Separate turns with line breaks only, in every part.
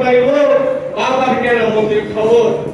পাইব বাবার কেরামতির খবর?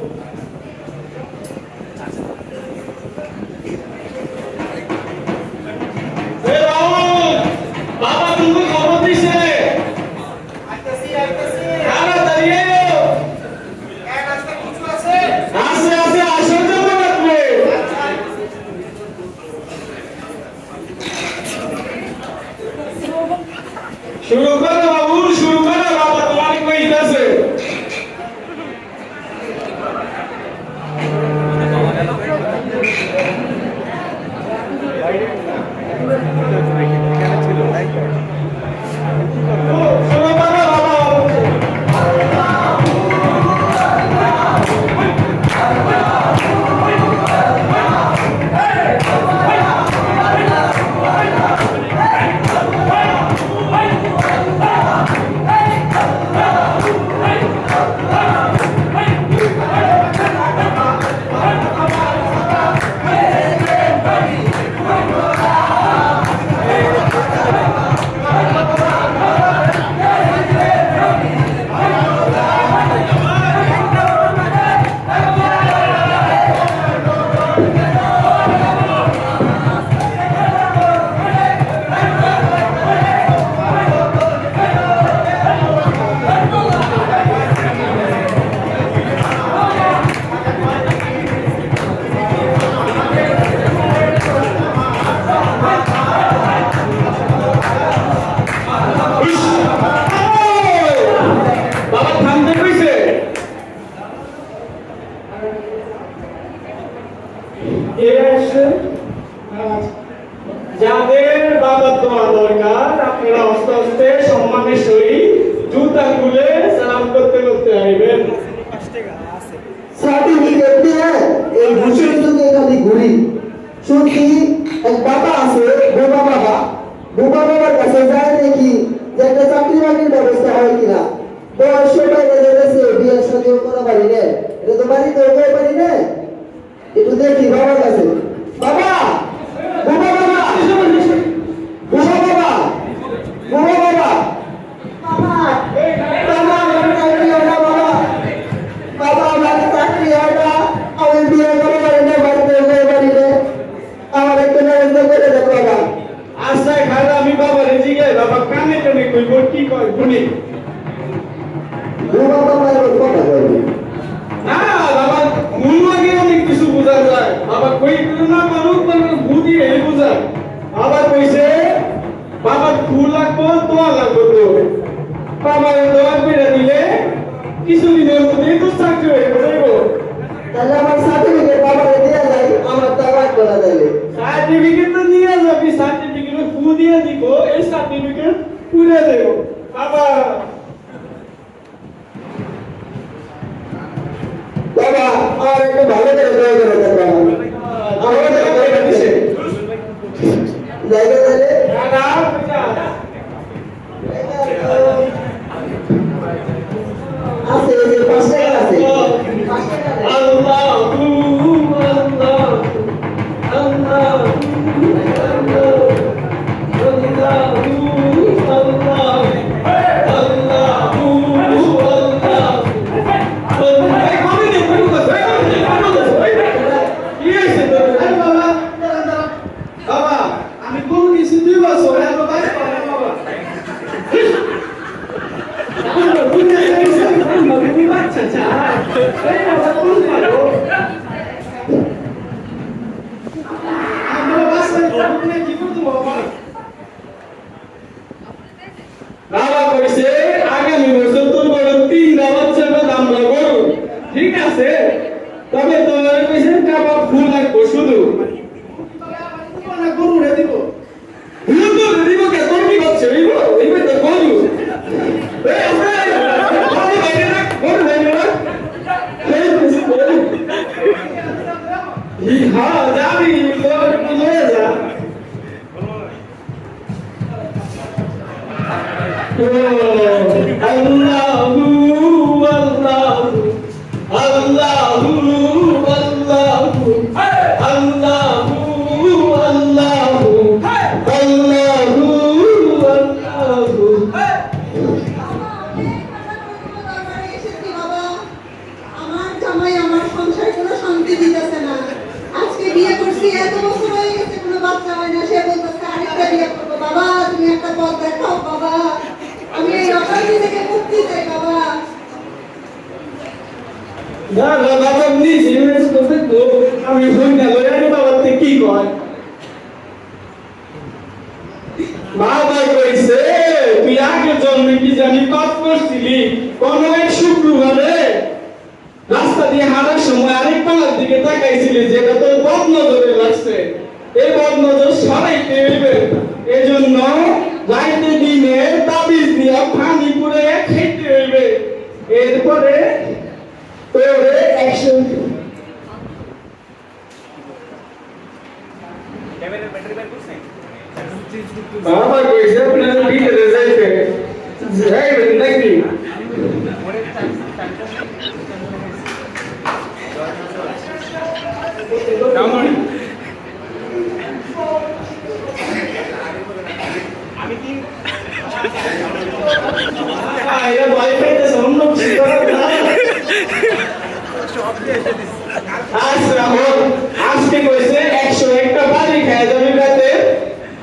এরা যাদের বাবার দোয়া দরকার, আপনারা আস্তে আস্তে সম্মানের সহিত জুতা খুলে সালাম করতে করতে আইবেন।
সার্টিফিকেট দিয়ে এই ঘুষের যুগে খালি ঘুরি। শুনছি, এক বাবা আছে, বোবা বাবা। বোবা বাবার কাছে যায় দেখি যে একটা চাকরি বাকরির ব্যবস্থা হয় কিনা। বয়স বাইরে গেছে বিয়ের সাথেও করা পারি না এটা তো বাড়িতে পারি না একটু দেখি বাবার কাছে। বাবা
কানে কানে কইব কি কয় শুনি
বাবা
কিছুদিনের মধ্যেই তো চাকরি হয়ে যাইব
তাহলে আমার সার্টিফিকেট বাবাকে দেওয়া যায় আমার টাকা করা যাবে
সার্টিফিকেট তো নিয়ে যাবি সার্টিফিকেট ফু দিয়ে দিব এই সার্টিফিকেট পুরে দেব বাবা Thank you. হ্যাঁ যাবি তোর লয়ে যা আল্লাহু
না বাবা
নিজে আমি বাবা, তে কি কয়? বাবা কইছে, তুই আগে জন্মে কি জানি রাস্তা দিয়ে হাঁটার সময় আরেক পাড়ার দিকে তাকাইছিলি, যেটা তোর বদ নজরে লাগছে। এই বদ নজর সরাইতে হইবে এজন্য রাইতে দিনে তাবিজ দিয়া পানি পুরে খাইতে হইবে এরপরে তোরে অ্যাকশন বাবা কইছে আপনার ভিতরে যাইতে যাইবেন নাকি আরে ভাই পেতে সামনে ছিড়া আচ্ছা হোক আজকে কইছে একশো একটা বাড়ি খাই যাবি রাতে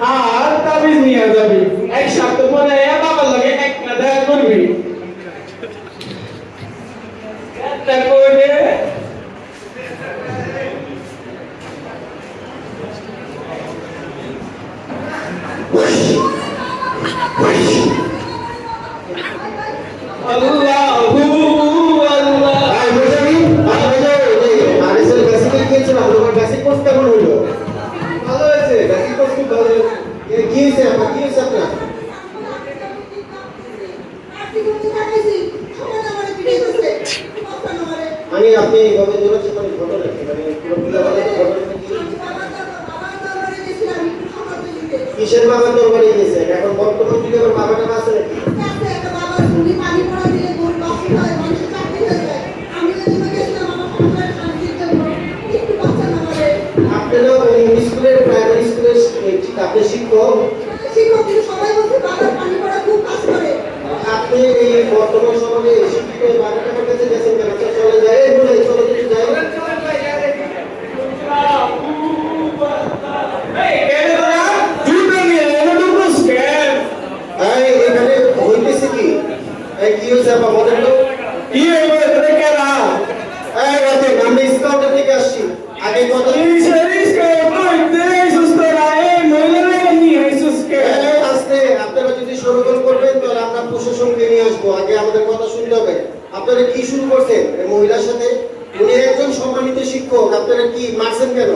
আর তাবিজ নিয়ে যাবি এক সপ্তাহ পরে এ বাবার লাগে একটা দেখা করবি একটা করে আল্লাহু আল্লাহ
ভাই বুঝাবি ভাই বুঝাবি আরিসের বেসিক গিয়েছিলাম তোমার বেসিক কোর্স কেমন হলো ভালো হয়েছে বেসিক কোর্স খুব ভালো হয়েছে এ কি হয়েছে আপনার কি হয়েছে আপনার
আজকে তুমি দেখাইছি সবাই আমারে পিটাইতেছে কথা না আমারে
আমি, আপনি এইভাবে ধরেছেন মানে
আমারে
কিসের বাবা তোর বাড়ি গেছে এখন বর্তমান যুগে আবার বাবা টাবা আছে নাকি? আপনি শিক্ষক?
শিক্ষক কিন্তু সবাই বলছে বাবার পানি পড়া খুব কাজ করে।
আপনি এই বর্তমান শিক্ষিত কাছে গেছেন কেন? চলে যায় বলে চলে এখানে হইতেছে কি? এই কি হয়েছে আপা বলেন তো
কি হইবে তোরে কেনা
এই রাতে আমি স্কাউটের থেকে আসছি আগে কত
এই সেরিস কে কইতে সুস্থ রায় মহিলারা নিয়ে সুস্থকে
এই আস্তে আপনারা যদি সরগোল করবেন তাহলে আমরা প্রশাসনকে নিয়ে আসব আগে আমাদের কথা শুনতে হবে। আপনারা কি শুরু করছেন? মহিলার সাথে? উনি একজন সম্মানিত শিক্ষক আপনারা কি মারছেন কেন?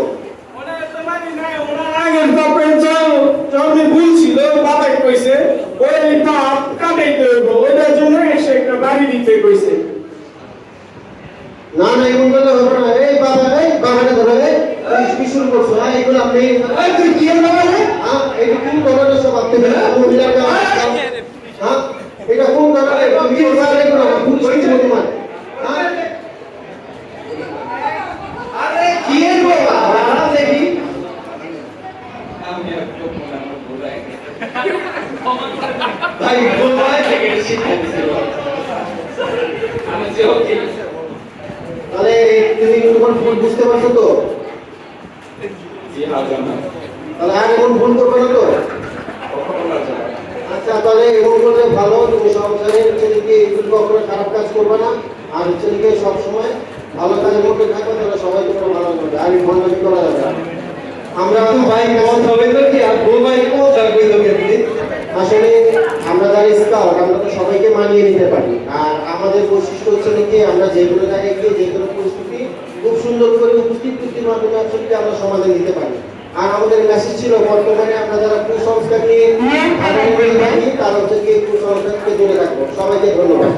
কইছে
না না এমন করলে হবে না। এই বাবা এই বাবাটা ধরো কি শুরু করছ? হ্যাঁ এগুলো আপনি
তুই কি হলো
হ্যাঁ এটা কোন ধরনের সব আপনি মহিলার হ্যাঁ? এটা কোন ধরনের তুমি কি বলছো। এগুলো ভুল তোমার হ্যাঁ
আরে কি এর বাবা? দেখি। ভাই গোলবাই থেকে শিক্ষা দিছিল আমি যে ওকে
তাহলে তুমি তোমার ভুল বুঝতে পারছ তো?
জি হাজার না
তাহলে আর এমন ভুল করবে না তো
কখনো না যায়
আচ্ছা তাহলে এমন করলে ভালো তুমি সংসারে হচ্ছে কি তুমি কখনো খারাপ কাজ করবে না। আর হচ্ছে কি সবসময় ভালো কাজের মধ্যে থাকবে তাহলে সবাই তোমার ভালো করবে। আর ভণ্ডামি করা যাবে। আমরা
ভাই কেমন হবে তো কি? আর গো ভাই কেমন থাকবে তো
আসলে আমরা যারা স্কাউট আমরা তো সবাইকে মানিয়ে নিতে পারি। আর আমাদের বৈশিষ্ট্য হচ্ছে নাকি আমরা যে কোনো জায়গায় গিয়ে যে কোনো পরিস্থিতি খুব সুন্দর করে উপস্থিত করতে মাধ্যমে আসলে আমরা সমাধান দিতে পারি। আর আমাদের মেসেজ ছিল বর্তমানে আমরা যারা কুসংস্কার নিয়ে আগামী দিনে তারা হচ্ছে কি কুসংস্কারকে দূরে রাখব। সবাইকে ধন্যবাদ।